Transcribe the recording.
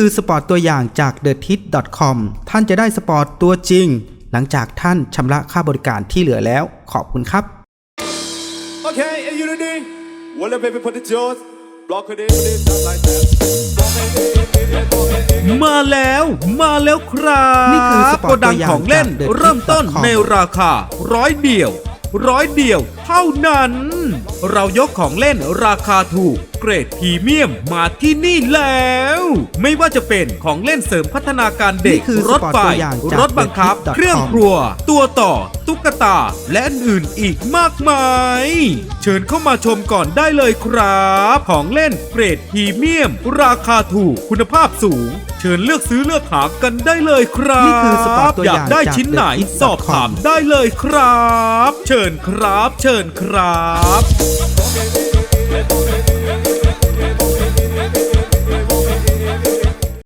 คือสปอร์ตตัวอย่างจาก t h e t i t c o m ท่านจะได้สปอร์ตตัวจริง หลังจากท่านชำระค่าบริการที่เหลือแล้ว ขอบคุณครับ Okay, are you ready? Well, the baby put the jaws. Block it in, put it just like that. Block it in, in, in, block it in. มาแล้วมาแล้วครับนี่คือสปอร์ตโกดังตัวอย่างของเล่นจาก The เริ่มต้น Tip.com ในราคาร้อยเดียว ร้อยเดียว เท่านั้น เรายกของเล่นราคาถูก เกรดพรีเมียมมาที่นี่แล้ว ไม่ว่าจะเป็นของเล่นเสริมพัฒนาการเด็นี่กคือรถไฟสปอร์ตตัวอย่างจากรถบังคับ The Tip.com เครื่องครัว ตัวต่อ ตุ๊กตา และอื่นๆอีกมากมาย เชิญเข้ามาชมก่อนได้เลยครับ ของเล่นเกรดพรีเมียม ราคาถูกคุณภาพสูง เชิญเลือกซื้อเลือกหากันได้เลยครับ นี่คือสปอร์ตตัวอย่างอยากได้จากชิ้นไหน The Tip.com สอบถามได้เลยครับ เชิญครับ เชิญครับ Block it in,